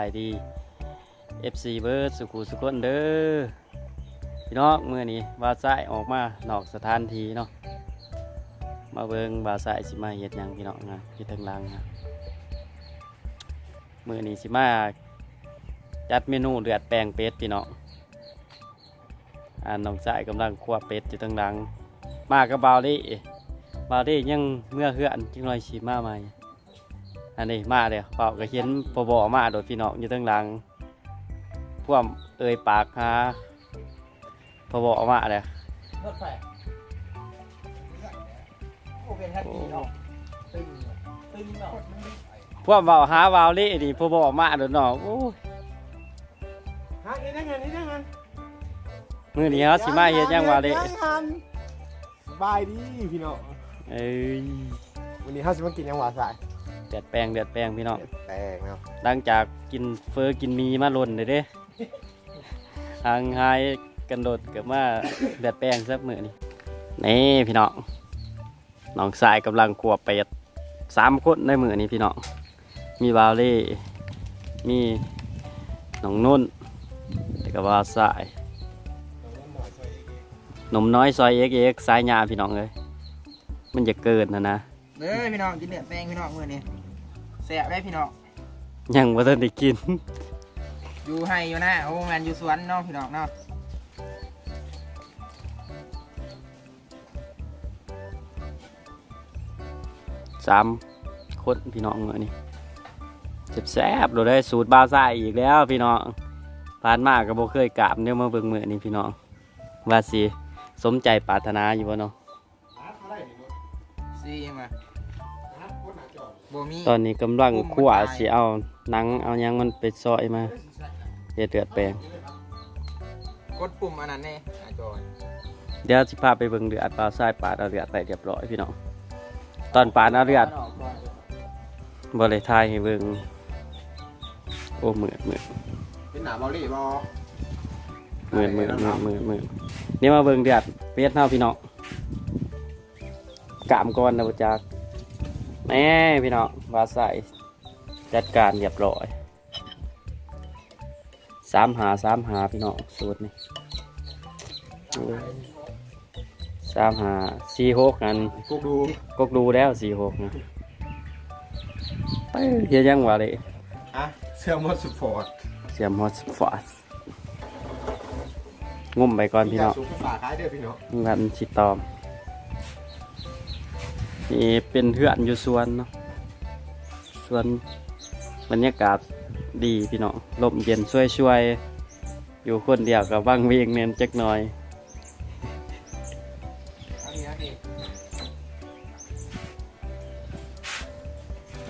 ายดี FC เบิร์ดสุขุสุขนเด้อพี่น้องเมื่อนี้บาสายออกมานอกสถานที่เนาะมาเบิงบาสายสิมาเฮ็ดหยังพี่น้องนะที่ทางหลังนะเมื่อนี้สิมาจัดเมนูเลือดแปลงเป็ดพี่น้องอ่าน้องสายกำลังคั่วเป็ดอยู่ทางหลัง มากับบาวลี่บาวลี่ยังเมื่อเฮือนจึงลอยชีมาใหม่ อันนี้มาเดี๋ยวเปล่าก็เขียนปบอมาโดดพี่น้องอยู่ตั้งหลังพวกเอ่ยปากหาปบอมาเดี๋ยวรถไฟโอ้เป็นทันทีเนาะตึงตึงเนาะพวกเบาหาวาวลี่นี่ปบอมาโดดเนาะโอ้ยฮะนี่ได้เงินนี่ได้เงินมือนี้เขาสิมาเฮ็ดหยังวาวลี่สบายดีพี่น้องเอ้ยวันนี้เขาจะมากินยังหวานสาย เดือดแปลงเดือดแปลงพี่น้องแตงเนาะหลังจากกินเฟอกินมีมาล่นเลยเด้ทางหายกันโดดเกือบมาเดือดแปลงซับมือนี่นี่พี่น้องน้องสายกำลังขวบเป็ดสามคนในมือนี้พี่น้องมีบาวเล่มีน้องนุ่นแล้วก็บาวสายหนมน้อยซอยเอ็กเอ็กสายยาพี่น้องเลยมันจะเกินนะนะเด้อพี่น้องกินเนื้อแป้งพี่น้องมื้อนี้ แซ่บได้พี่น้องยังไม่ทันได้กิน อยู่ให้อยู่นะโอ้งานอยู่สวนเนาะพี่น้องเนาะสามคนพี่น้องมือนี้เจ็บแซ่บเราได้สูตรบาวสายอีกแล้วพี่น้องผ่านมากก็บ่เคยกราบเนี่ยมาเบิ่งมือนี้พี่น้องว่าสิสมใจปรารถนาอยู่บ่เนาะซีมา บ่มีตอนนี้กำลังคั่วสิเอาหนังเอาหยังมันไปซอยมาเฮ็ดเดือดแปลงกดปุ่มอันนั้นแน่อาจอยเดี๋ยวสิพาไปเบิ่งเดือดปลาทรายปาดเอาเดือดไปเรียบร้อยพี่น้องตอนปาดเอาเดือดบ่ได้ทายให้เบิ่งโอ้มืดมืดเป็นหนาบอลลี่บอมืดมืดมืดมืดมืดนี่มาเบิ่งเดือดเป็ดเฮาพี่น้องกามก่อนนะบ่จัก แม่พี่น้องปลาใส่จัดการเรียบร้อยสามหาสามหาพี่น้องสูตรนี่โอ้ยสามหาสี่หกอันกูดูกกดูแล้วสี่หกนะไปเฮียยังวะเลยอะเสื้อมดสุดฟอร์ดเสียมฮอสฟอสงุ่มไปก่อนพี่น้องสูงฝาคล้ายเด้อพี่น้องงันสิตอม นี่เป็นเพื่อนอยู่สวนเนาะสวนบรรยากาศดีพี่น้องลมเย็นช่วยๆอยู่คนเดียวกับว่างเวียงเนียนจักหน่อย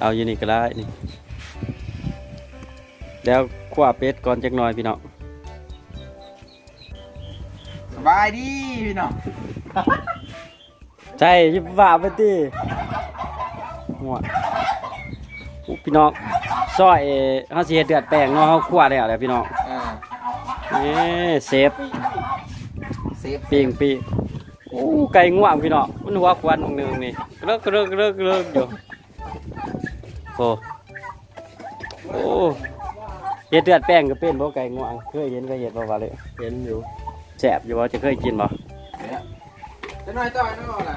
เอาอยู่นี่ก็ได้นี่แล้วขวาเป็ดก่อนจักหน่อยพี่น้องสบายดีพี่น้อง ใช่ยิบว่าไปตีหัวอุ๊พี่น้องซอยเฮาสิเฮ็ดเดือดแป้งเนาะเฮาคั่วแล้วแหละพี่น้องเออนี่เซฟเซฟปิ้งปิ้งโอ้ไก่ง่วงพี่น้องมันหัวควันองนึงนี่เลิกเลิกเลิกเลิกอยู่โอ้โอ้เฮ็ดเดือดแป้งก็เป็นบ่ไก่ง่วงเคยเห็นก็เฮ็ดบ่ว่าเลยเห็นอยู่แซ่บอยู่บ่จะเคยกินบ่ จะน้อยต่อน้อยล่ะ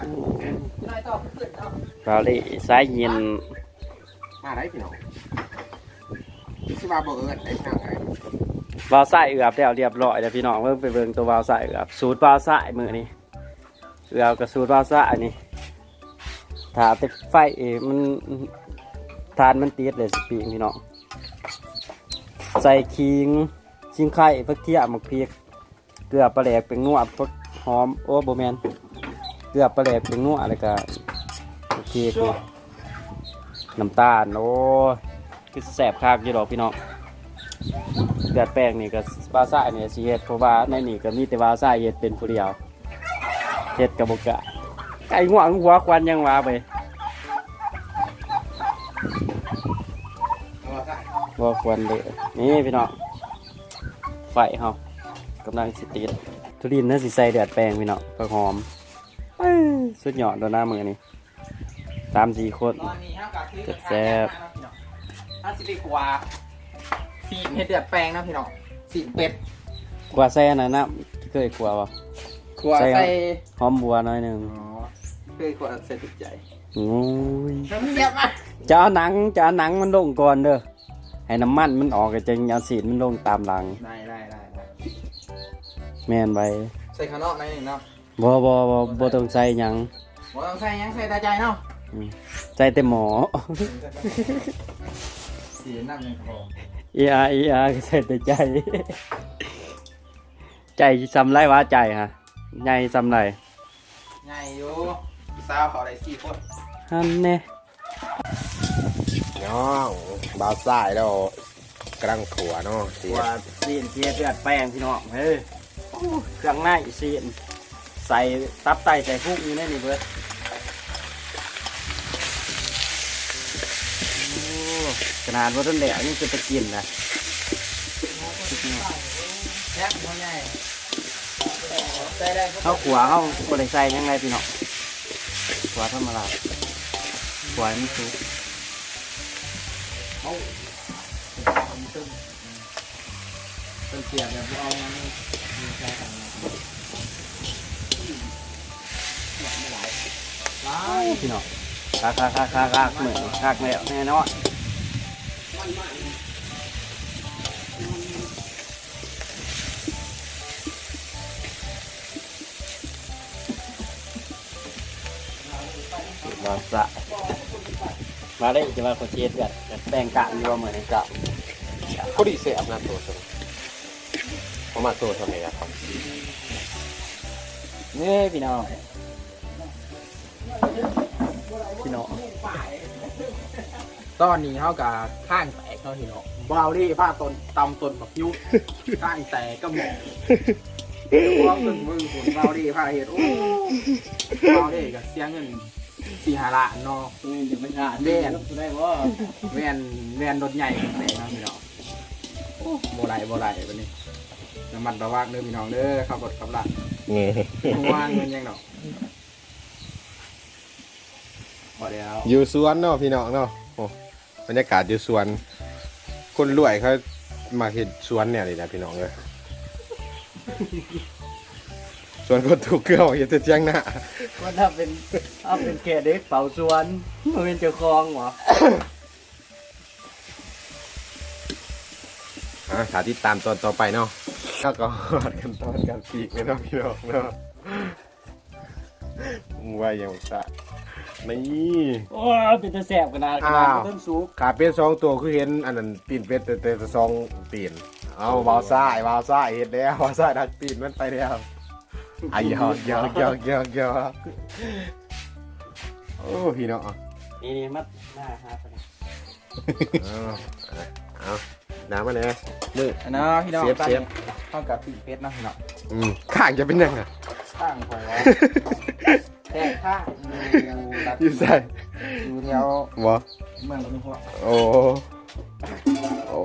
จะน้อยต่อขึ้นเนาะเราเลยสายเย็นมาได้พี่น้องสิว่าบ่เอิ้นได้พี่น้องไงวาวสายเอือบแล้วเรียบร้อยแล้วพี่น้องเพิ่งไปเบิ่งตัววาวสายเอือบสูตรวาวสายมือนี้เอือบกับสูตรวาวสายนี่ถ้าแต่ไฟเองมันทานมันติดเลยสปีงพี่น้องใส่ขิงชิงไข่ฟักเทียมหมักพริกเกลือปลาแหลกเป็นงัวฟักหอมโอ้โบแมน เกลือปลาแหลกเป็นงัวอะไรก็โอเคคือน้ำตาลโอ้ยคือแสบคักอยู่ดอกพี่น้องเดือดแป้งนี่ก็วาซ่าเนี่ยสิเฮ็ดเพราะว่าในนี่ก็มีแต่วาซ่าเฮ็ดเป็นผู้เดียวเฮ็ดกับบกะไก่ง่วงหัวควันยังว่าไปเอาใส่หัวควันเลยนี่พี่น้องไฟเฮากำลังสิติดทุเรียนน่าสิใส่เดือดแป้งพี่น้องผักหอมเอ้ย สุดยอดแล้วนะมือนี่สามสี่คน ตอนนี้เฮาก็คือแซ่บพี่น้องห้าสิบกว่าสีเห็ดเดือดแปลงนะพี่น้องสีเป็ดกว่าแซ่นะนะเคยกลัวป่ะขัวใส่ ใส่หอมบัวหน่อยหนึงอ๋อเคยขัวใส่ติดใจโอ้ยน้ำเสียบมาจะเอาหนังจะเอาหนังมันลงก่อนเด้อให้น้ำมันมันออกก็จะเอาสีมันลงตามหลัง ได้ได้ได้ได้แม่นไปใส่ข้างนอกหน่อยหนึงเนาะ บ่บ่บ่บ่ต้องใส่หยังบ่ต้องใส่หยังใส่ตาใจเนาะอืมใส่แต่หมอ สีน้ำยังพออีอาอีอาก็ใส่แต่ใจ ใจซำไรวะใจฮะใหญ่ซำไรใหญ่อยู่สาวเขาได้สี่คนฮันแน่น้องบ่าวสายแล้วกำลังขัวเนาะเสียว่าซีนเทียเลือดแป้งพี่น้องเฮ้ยโอ้เครื่องในซีน ใส่ตับไตใส่พุกอยู่ในนี่เบิดโอ้ขนาดว่าต้นแดดยังจะไปกินนะเขาใหญ่ใส่ได้ก็เขาขัวเขาบริใส่ยังไงพี่น้องขัวธรรมดาขวให้มันสุกเป็นเสียบแบบเอา พี่น้องคากคากคากคากคากเหมือนคากแล้วแน่นอนมาสะมาได้จะมาขอเช็ดกันแป้งกะอยู่ว่าเหมือนกะพอดีเสียบนะตัวสมผมมาตัวทำไมอะครับนี่พี่น้อง พี่น้องตอนนี้เขากับข้างแตกเขาพี่น้องบาวลี่ผ้าต้นตำต้นแบบยุข้างแตกก็หมองพร้อมตึงมือผลบาวลี่ผ้าเห็ดโอ้บาวลี่กับเสียเงินสี่หาล้านเนาะนี่จะไม่ขาดแม่นได้ว่าแวนแวนรถใหญ่แตกนะพี่น้องโอ้โบไรโบไรวันนี้น้ำมันระวังเด้อพี่น้องเด้อขับรถขับลานนี่ว่างเงินยังดอกพ อแล้วอยู่สวนเนาะพี่น้องเนาะโอ้บรรยากาศอยู่สวน คนรวยเขามาเห็นสวนเนี่ยนี่นะพี่น้องเลยสวนคนถูกเกลืออย่าจะเจียงหน้าว่าถ้าเป็นถ้าเป็นเขตเด็กเป่าสวนมันเป็นเจ้าของเหรออะสาธิตตามตอนต่อไปเนาะแล้วก็กันตอนการปีกเลยเนาะพี่น้องเนาะว่าอย่างสะ นี่โอ้เป็นตะแสบขนาดขอ้านาดวต้นสูงขาเป็ดสองตัวคือเห็นอันนั้นตีนเป็ดแต่แต่สองตีน เอาวาวซ้ายวาวซ้ายเห็นแล้ววาวซ้ายดักตีนมันไปแล้วอายอกยอกยอกยอกยอกโอ้พี่น้องเอานี่นี่มัดหน้าฮะเอาน้ำมาเนี่ยมืออันนั้นพี่น้องเสียบตอนเสียบนี้เท่ากับปีกเป็ดเนาะพี่น้องอืมข้างจะเป็นยังไงข้างหัว แค่ข้างอยู่รัดอยู่ใส่อยู่แถวบ่เมืองลุงพ่อโอ้โอ้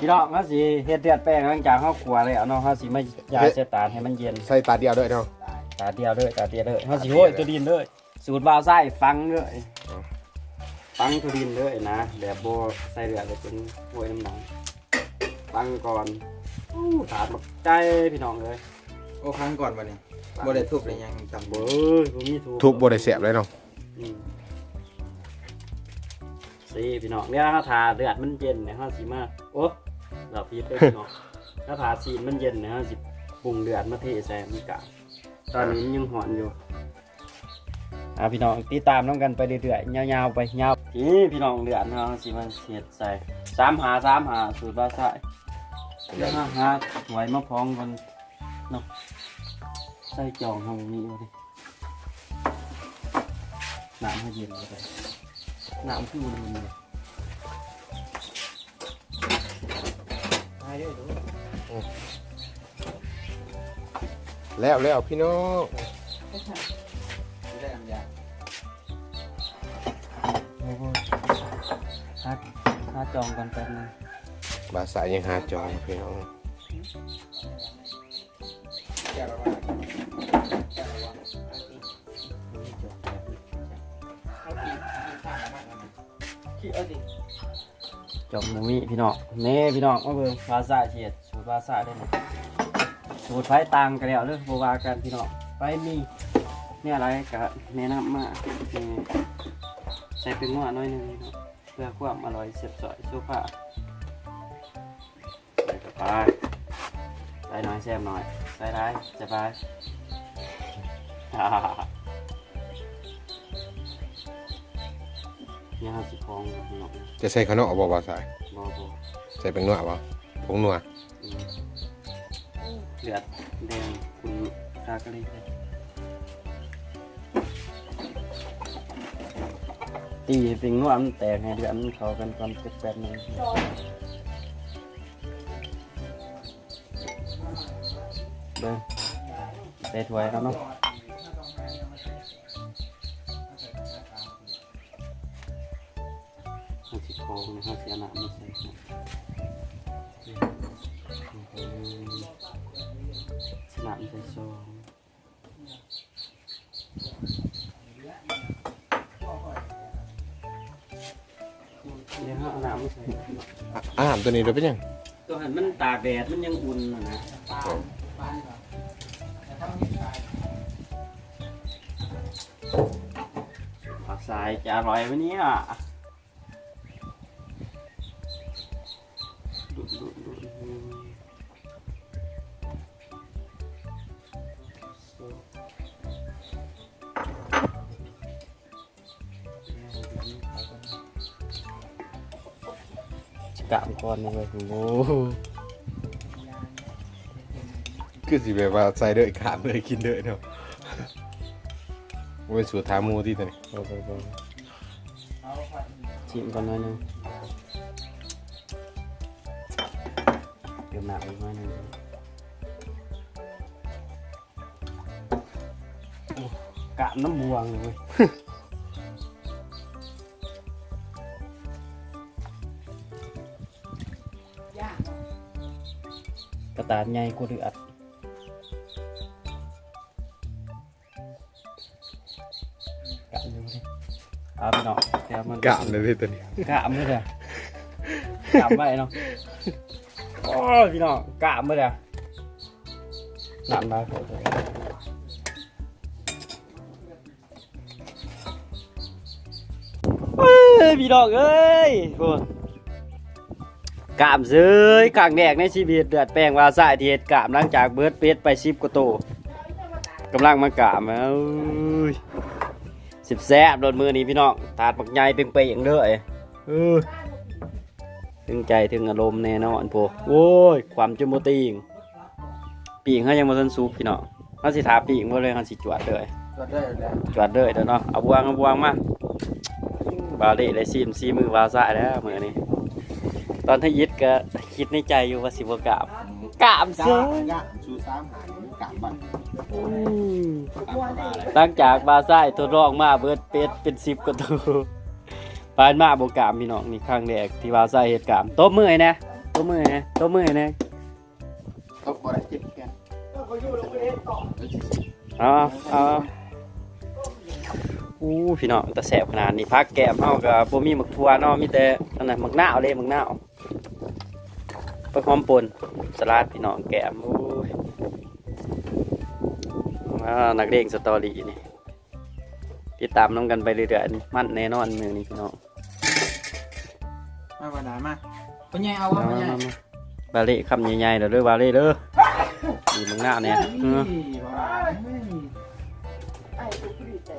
พี่น้องเขาสิเฮ็ดเดือดแป้งหลังจากเขาขัวเลยเอาเนาะเขาสิไม่ยาเสตาลให้มันเย็นใส่ตาเดียวด้วยเนาะตาเดียวเลยตาเดียวเลยเขาสิโห้ยตัวดินเลยสูตรบาวไส้ฟังเลยฟังตัวดินเลยนะแบบโบใส่เดือดเลยเป็นโห้ยน้ำหนังฟังก่อนอู้ถาดบักใจพี่น้องเลยโอ้ครั้งก่อนวันนี้ บ่ได้ทุบเลยยังจำบ่เบ้ยผมมีถูกทุบบได้เสียบเลยเนาะอืมสิพี่น้องเนี่ยถ้าทาเดือดมันเย็นเนี่ยห้าสิมาโอ้เราพีดเลยพี่น้องถ้าทาซีนมันเย็นเนี่ยห้าสิปรุงเดือดมาเทใส่มันกะตอนนี้มันยังหอนอยู่อ่าพี่น้องติดตามน้องกันไปเรื่อยๆยาวๆไปยาวนี่พี่น้องเดือดเนาะสิมาเสียดใส่สามหาสามหาสูตรบ้าใส่ห้าหาไว้มาพร้องกันเนาะใส่จองห้องนี้วะดิน้ำให้เย็นเลยน้ำคือมันเลยแล้วแล้วพี่น้องได้น้ำยาโอ้โหฮัดฮัดจองกันแป๊บนึงบาสายยังหาจองพี่น้อง แก้วละว่าแก้วละว่าเอาปีกปีข้างมากนะขี้เอาดิจอมมุ้ยพี่น้องเน่พี่น้องมาเบิ่งภาษาเฉียดสูตรภาษาได้หมดสูตรไฟต่างกันแล้วเรื่องโบวาณกันพี่น้องไฟมีเนี่ยอะไรก็แนะนำมาใส่เป็นงวหน้อยหนึ่งเพื่อความอร่อยเสียบสอยสุภาพใส่เข้าไปใส่น้อยแซ่บหน่อย ใส่ได้สบายฮ่าฮ่าฮ่าเนี่ยครับสิคองพี่น้องจะใส่ข้าวเหนียวบ่บ่ใส่บอบอใส่เป็นนัวบ่ผงนัวอืมเลือดแดงคุณคากะลิเลยตีให้เป็นนวมนแตกให้เดือดมันเข้ากันก่อนเจ็ดแปดนึงเใส่ถ้วยแล้วเนาะห้าสิบโค้งนะห้าสิบหนาไม่ใส่สนามใส่ซองเดี๋ยวเอาน้ำมาใส่อ่อาหารตัวนี้เดี๋ยวเป็นยังตัวหันมันตากแดดมันยังอุ่นน่ะ สายจะอร่อยไหมเนี่ยดูดูดูกะก่อนนะเว้ยโอ้โหคือสิแบบว่าใส่เด้ออีกขามเลยกินเด้อเนาะ มันเป็นสูตรทาหมูที่ตัวนี้โอ้โหชิมก่อนหน่อยหนึงเดี๋ยวหนักอีกหน่อยหนึงโอ้กะน้ำบวงเลยเว้ยกระตาดใหญ่กว่าเดือด กะอยู่ดิเอาไปเนาะเดี๋ยวมันกามเลยที่ตัวนี้กะมือเด้อกะไว้เนาะโอ้ยพี่น้องกะมือเด้อหนักมากเลยเอ้ยพี่น้องเอ้ยโอ้กามเซยกลางแดกในชีวิตเดือดแป้งวาสายเทียดกามหลังจากเบิร์ดเป็ดไปสิบกว่าโตวกำลังมากามเอ้ย สิบแซ่บโดนมือนี้พี่น้องถาดบักใหญ่เป่งๆเด้อเอ้ยเออถึงใจถึงอารมณ์แน่นอนพวกโอ้ย ความจุโมติงปีงเขายังมาทันซุปพี่น้องเขาสิถาปีงบ่เลยเขาสิจวดเลยก็ได้แล้วจวดเลยเด้อเนาะเอาบวงเอาบวงมาบาเล่ได้ซีมซีมือวาซะแล้วมือนี้ตอนที่ยิดก็คิดในใจอยู่ว่าสิบกราบกราบกาเสียกาชูสามหางกามบ้าน หลังจากบาซ่ายทดลองมาเบิดเป็ดเป็นสิบกว่าตัวปานมาโบกามพี่น้องนี่ครั้งแรกที่บาซ่ายเหตุกามตบมือนะตบมือนะตบมือนะเขาบ่ได้เจ็บแค่เอาเอาอู้พี่น้องแต่แสบขนาดนี้พักแก้มเฮากับโบมีหมึกทัวเนาะมีแต่อันนั้นหมึกหน้าเลยหมึกหน้าวไปหอมปนสลัดพี่น้องแก้มอู้ย อ่านักเลงสตอรี่นี่ติดตามน้องกันไปเรื่อยๆนี่มันแน่นอนมือนี้พี่น้องมาวันไหนมาเป็นไงเอาวะมาเป็นไงมามาบาเล่คำใหญ่ๆเดี๋ยวเด้อบาเล่เด้อดีมึงหน้าเนี่ยเออ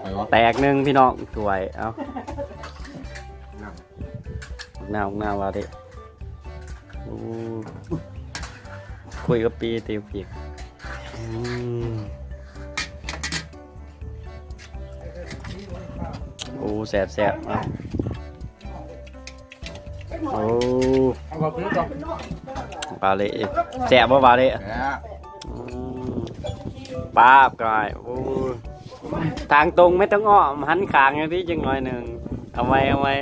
ไปวะแตกหนึ่งพี่น้องสวยเอาหน้าหน้าบาเล่โอ้คุยกับปีตีปีกอืม แสบแสบเอาโอ้เอาไปเลยก่อนบาเล่แสบว่าบาเล่แล้วอืมป้าบกายโอ้ยทางตรงไม่ต้องอ้อมหันขางอย่างที่จังหน่อยหนึ่งเอาไว้เอาไว้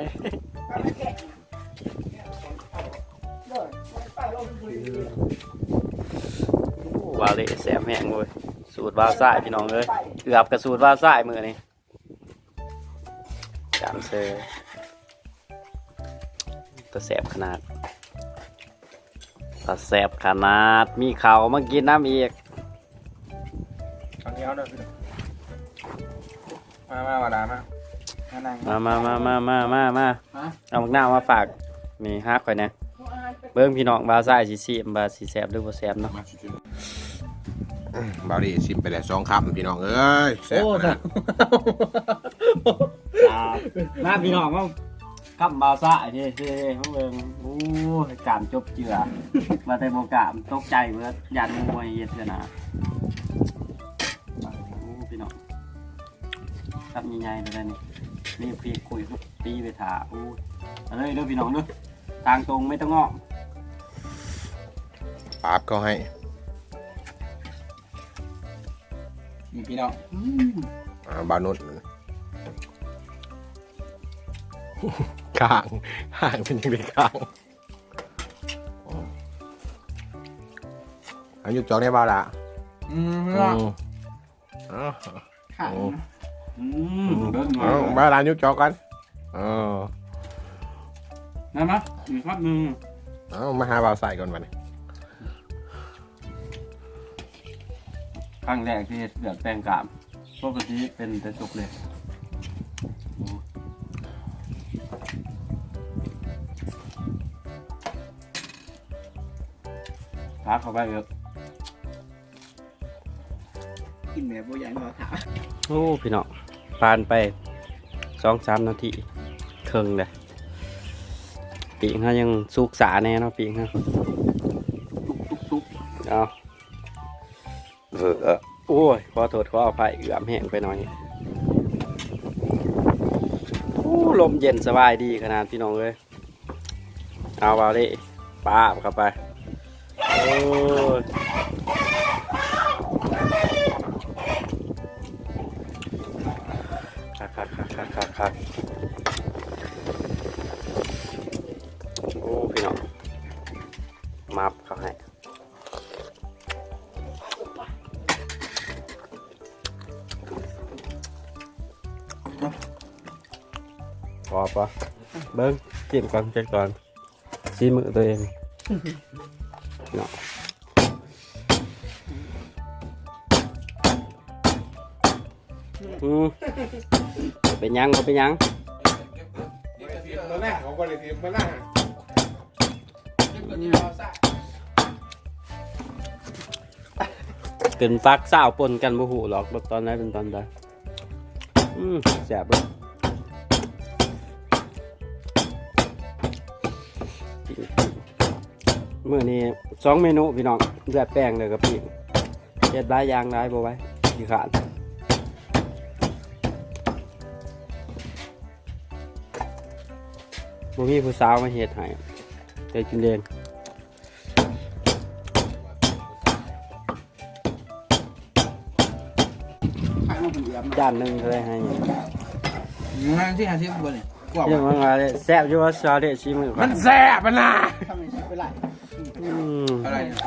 โอ้วาเละแสบแห้งเว้ยสูตรวาซ่ายพี่น้องเลยเกือบกับสูตรวาซ่ายมือนี่ จามเซอตก็แสบขนาดก็แสบขนาด มีข้าวมากินน้ำอีกข้าวเหนียวเด้อพี่น้องมามามาดามามานั่งมามามามามามามามาเอาบักหน้ามาฝากนี่ฮักข่อยนะเบิ้งพี่น้องบาวซ่ายสิสิบาสิแสบหรือบ่แสบเนาะมาชิมบาวดี้ชิมไปแล้วสองคำพี่น้องเอ้ยแซ่บนะ มาพี่น้องมาคำบาซ่ายเด้เด้เฮาเบิ่งโอ้ยกามจบเจือมาแต่บ่กามตกใจเบิดยันมวยเฮ็ดเถอะนะโอ้พี่น้องครับใหญ่ๆเลยนี่นี่พี่คุยตีไปถาโอ้เอาเลยเด้อพี่น้องเด้อทางตรงไม่ต้องอ้อปาบเขาให้นี่พี่น้องอ่าบาวนุ ชข้างข้างเป็นยังไงข้างอายุจองได้บ่าวละอืมอืเนาะมเอ้าข้างอืมเบิ่งหน่อเอ้ายบ่าวละอายุจองกันเออนะมั้ยอีกครับหนึงเอามาหาบ่าวใส่ก่อนมาเนี่ยครั้งแรกที่เดือดแปลงกามปกติเป็นแต่สุกเลย พักเข้าไปเยอะกินแบบบ่อยากเราถามโอ้พี่น้องปานไปสองสามนาทีเครื่องเลยปีกเขายังสุกสาแน่เนาะปีกเขาตุ๊กตุ๊กเอาเออเออโอ้ยขอโทษขออภัยเอือมแห้งไปหน่อยโอ้ลมเย็นสบายดีขนาดพี่น้องเลยเอาเอาดิป้าบเข้าไป โอ้ยคักคักคักคักคักคักโอ้พี่น้องมับเขาให้พอปะเบิ้งจิ้มก่อนเช็ดก่อนซีมือตัวเอง เนาะอืมเป็นยังบ่เป็นยังมาหน้าของบริษัทมาหน้าเกินฟักสาวปนกันบ่หูหรอกตอนไหนเป็นตอนใดอืมแสบเลย มื่อนี้สองเมนูพี่น้องเลือดแป้งเลยกับพี่เฮ็ดได้ยางได้บ่ไว้ขี้ขาดบ่มีผู้สาวมาเฮ็ดให้เดี๋ยวกินเองข้างมันเป็นเอี่ยมจานหนึงเท่าไหร่ให้หยังงานที่หาชิปบ่เนี่ยกว่าเรื่องมันว่าเลยแซ่บอยู่ว่าซอสเด็ดชิมือก่อมันนแซ่บมันนะ อืมอะไรเนี่ย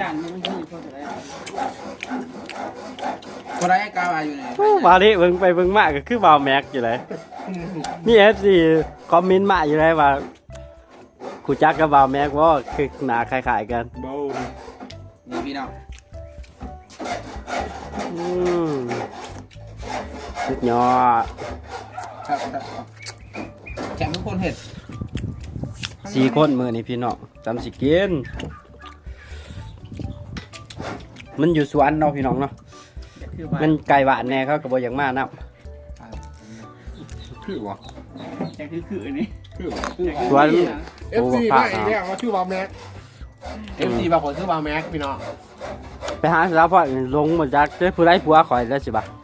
จานนี้มันคือเขาจะได้คนได้กาวาอยู่เนี่ยโอ้มาดิเบิ่งไปเบิ่งมาก็คือบาวแม็กอยู่เลยนี่เอฟซีคอมเมนต์มาอยู่เลยว่าคูจักกับบาวแม็กว่าคือหนาคล้ายๆกันเบานี่พี่น้องอืมสุดยอดครับครับแข่งทุกคนเห็ด สี่คนมือนี่พี่น้องจำสิกินมันอยู่สวนเนาะพี่น้องเนาะคือว่ามันไก่หวานแน่เขาก็บ่อย่างมากนับคือวะแต่คือคืออันนี้คือวะสวนเอฟซีไม่เนี่ยว่าชื่อบาวแม็กเอฟซีบางคนชื่อบาวแม็กพี่น้องไปหาสาวพ่อลงมาจากเจ้าผู้ไร้ผัวข่อยแล้วสิบ่ะเอา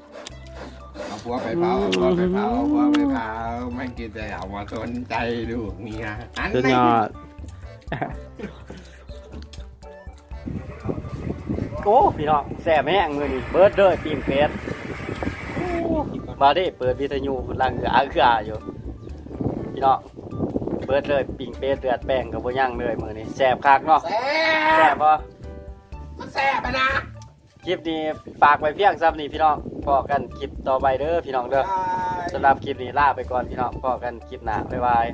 ผัวไปเผาเอาผัวไปเผาเอาผัวไปเผาไม่กินแต่เอามาสนใจดูเมียอันสุดนี้ยอด โอ้พี่น้องแซ่บแห้งมือนี่เบิร์ดเลยปิ้งเป็ดโอ้มาดิเปิดวิทยุลังเอืออาคืออาอยู่พี่น้องเบิร์ดเลยปิ้งเป็ดเดือดแป้งกับบ่ย่างเลยมือนี่แซ่บคักเนาะแซ่แซ่บบบ่มันแซ่บอะนะ คลิปนี้ฝากไว้เพียงซ้ำนี่พี่น้องพอกันคลิปต่อไปเด้อพี่น้องเด้อสำหรับคลิปนี้ลาไปก่อนพี่น้องพอกันคลิปหน้าบ๊ายบาย